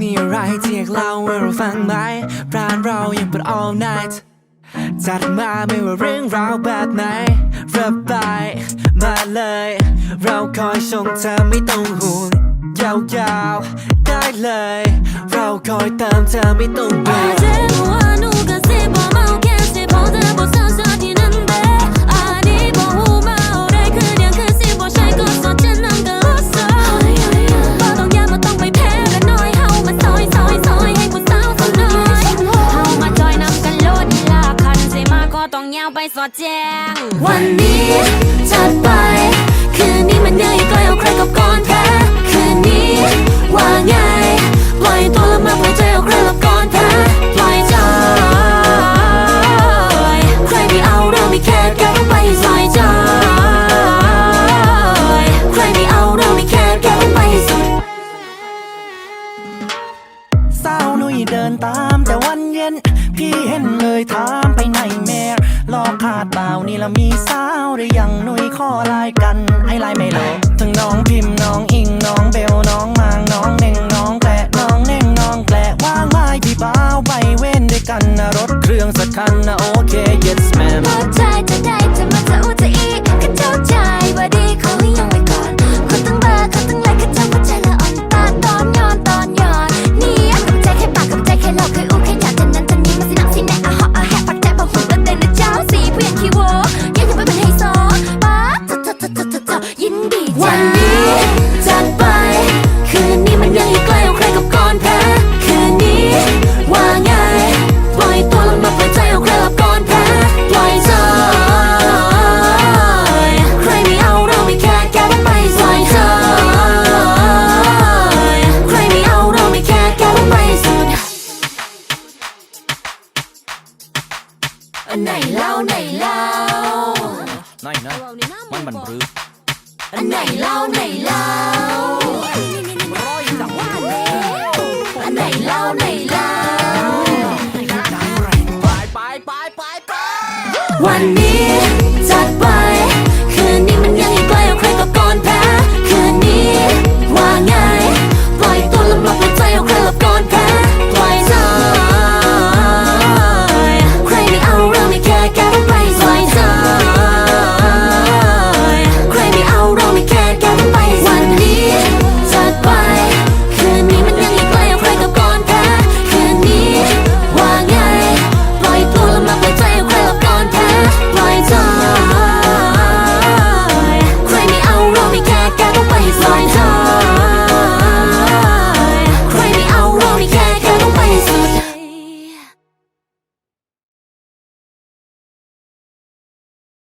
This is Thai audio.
มีอะไรที่อยากเล่าให้เราฟังไหมร้านเรายังเปิด all night จัดมาไม่ว่าเรื่องราวแบบไหนระบายมาเลย เราคอยชงเธอไม่ต้องห่วงยาวๆ ได้เลย เราคอยเติมเธอไม่ต้องเบื่อ ต้องยาวไปสอดแจ้ง วันนี้จัดไป คืนนี้มันยังอีกไกลเอาใครกับก่อนแพ้คืนนี้ว่าไงปล่อยตัวละมาปล่อยใจเอาใครกับก่อนแพ้ปล่อยใจใครไม่เอาเราไม่แค่แกต้องไปให้สอยใจใครไม่เอาเราไม่แค่แกต้องไปให้สุดสาวนุยเดินตามแต่วันเย็น พี่เห็นเลยถามไปไหนแม่ลอขาดเปล่านี่ละมีสาวหรือยังนุยขอลายกันให้ไลายไม่ลงทั้งน้องพิมพ์น้องอิงน้องเบลน้อง วันนี้จัดไป คืนนี้มันยังอีกไกลเอาใครกับก่อนแพ้คืนนี้ว่าไงปล่อยตัวลงมาปล่อยใจเอาใครกับก่อนแพ้ปล่อยใจใครไม่เอาเราไม่แค่แกต้องไปปล่อยใจใครไม่เอาเราไม่แค่แกต้องไปสุดอันไหนเล่าไหนเล่านั่นนะมันบันรือ อันไหนเล่าไหนเล่าอันไหนเล่าไหนเล่าไปไปไปไปไปวันนี้